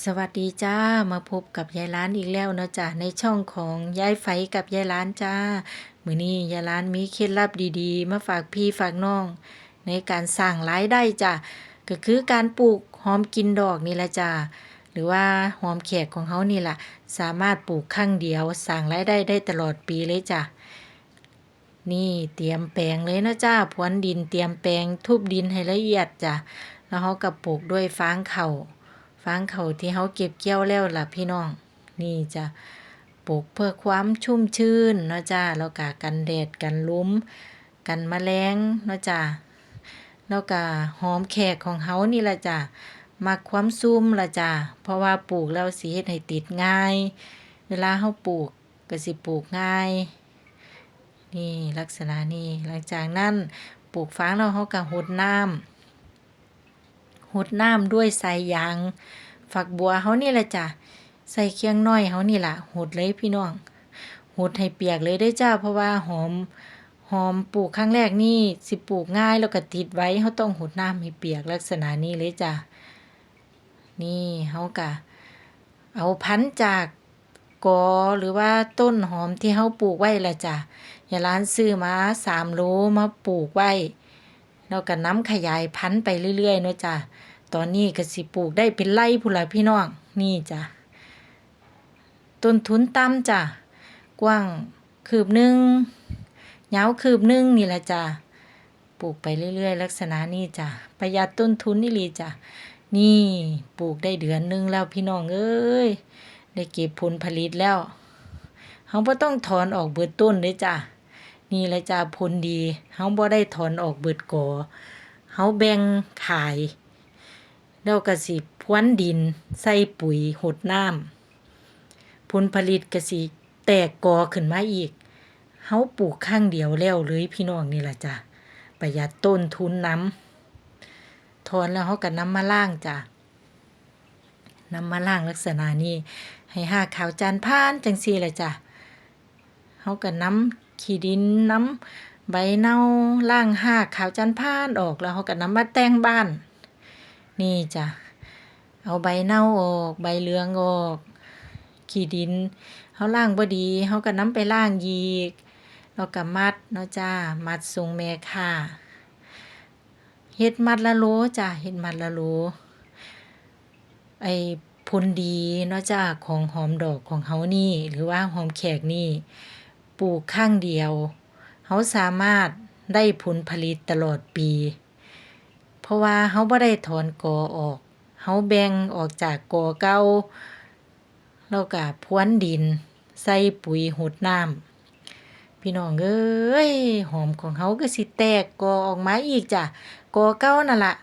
สวัสดีจ้ามาพบกับยายล้านอีกแล้วเนาะจ้ะในช่องของยายไฝกับยายล้านจ้ามือนี้ยายล้านมีเคล็ดลับดีๆ มาฝากพี่ฝากน้อง ในการสร้างรายได้จ้ะก็คือการปลูกหอมกินดอกนี่แหละจ้าหรือว่าหอมแขกของเขานี่แหละสามารถปลูกครั้งเดียวสร้างรายได้ได้ตลอดปีเลยจ้ะนี่เตรียมแปลงเลยนะจ้าพรวนดินเตรียมแปลงทุบดินให้ละเอียดจ้ะแล้วเขาก็ปลูกด้วยฟางเข่า ฟางเขาที่เขาเก็บเกี่ยวแล้วล่ะพี่น้อง นี่จะปลูกเพื่อความชุ่มชื้นเนาะจ้าแล้วก็กันแดดกันล้ม กันแมลงเนาะจ้าแล้วก็หอมแขกของเขานี่ละจ้ามักความซุ่มละจ้าเพราะว่าปลูกแล้วสิเฮ็ดให้ติดง่าย เวลาเฮาปลูกก็สิปลูกง่าย นี่ลักษณะนี้หลังจากนั้นปลูกฟางแล้วเฮาก็หดน้ำ หดน้ำด้วยสายยาง ฝักบัวเฮานี่แหละจ้ะ ใส่เคียงน้อยเฮานี่ล่ะหดเลยพี่น้องหดให้เปียกเลยได้จ้า เพราะว่าหอมหอมปลูกครั้งแรกนี่สิปลูกง่ายแล้วก็ติดไว้เฮาต้องหดน้ำให้เปียกลักษณะนี้เลยจ้ะ นี่เฮาก็เอาพันจากกอหรือว่าต้นหอมที่เฮาปลูกไว้ละจ้ะอย่าร้านซื้อมา3โลมาปลูกไว้ แล้วก็น้ำขยายพันธุ์ไปเรื่อยๆเนาะจ้ะตอนนี้ก็สิปลูกได้เป็นไร่พุ่นละพี่น้องนี่จ้ะต้นทุนต่ำจ้ะกว้างคืบหนึ่งยาวคืบหนึ่งนี่แหละจ้ะปลูกไปเรื่อยๆ ลักษณะนี้จ้ะประหยัดต้นทุนนี่ลีจ้ะนี่ปลูกได้เดือนหนึงแล้วพี่น้องเอ้ยได้เก็บผลผลิตแล้วเฮาบ่ต้องถอนออกเบิดต้นเลยจ้ะ นี่แหละจ้ะผลดีเฮาบ่ได้ถอนออกเบิดก่อเฮาแบ่งขายแล้วก็สิพรวนดิน ใส่ปุ๋ยหดน้ำผลผลิตก็สิแตกกอขึ้นมาอีกเฮาปลูกข้างเดียวแล้วเลยพี่น้องนี่ล่ะจ้ะประหยัดต้นทุนน้ำถอนแล้วเฮาก็นำมาล้างจ้ะนำมาล้างลักษณะนี้ให้หาขาวจานพานจังซี่ล่ะจ้ะเฮาก็นำ ขี้ดินน้ำใบเน่าล้างหากขาวจันพานออกแล้วเฮาก็นำมาแต่งบ้าน นี่จ้ะเอาใบเน่าออก ใบเหลืองออก ขี้ดินเฮาล้างบ่ดีเฮาก็นำไปล้างอีกแล้วก็มัดเนาะจ้ามัดส่งแม่ค้าเฮ็ดมัดละโลจ้ะเฮ็ดมัดละโลไอ้ผลดีเนาะจ้าของหอมดอกของเฮานี่ หรือว่าหอมแขกนี่ ลูกข้างเดียวเฮาสามารถได้ผลผลิตตลอดปี เพราะว่าเฮาบ่ได้ถอนกอออกเฮาแบ่งออกจากกอเก่าแล้วก็พรวนดิน ใส่ปุ๋ยหดน้ำพี่น้องเอ้ยหอมของเฮาก็สิแตกกอออกมาอีกจ้ะกอเก่านั่นล่ะ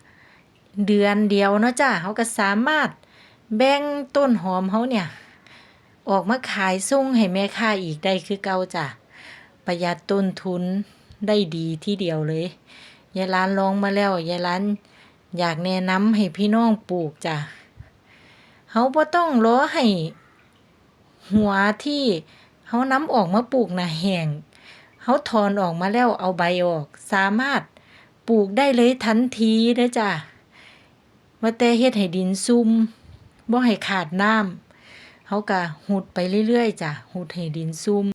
เดือนเดียวเนาะจ้ะเฮาก็สามารถแบ่งต้นหอมเฮาเนี่ย ออกมาขายส่งให้แม่ค้าอีกได้คือเก่าจ้ะ ประหยัดต้นทุนได้ดีที่เดียวเลยยายร้านลองมาแล้วยายร้านอยากแนะนำให้พี่น้องปลูกจ้ะเฮาบ่ต้องรอให้หัวที่เฮานำออกมาปลูกนะแห้งเฮาถอนออกมาแล้วเอาใบออก สามารถปลูกได้เลยทันทีเด้อจ้ะว่าแต่เฮ็ดให้ดินซุ่มบ่ให้ขาดน้ำ เฮาก็หุดไปเรื่อยๆจ้ะหุดให้ดินซุ่ม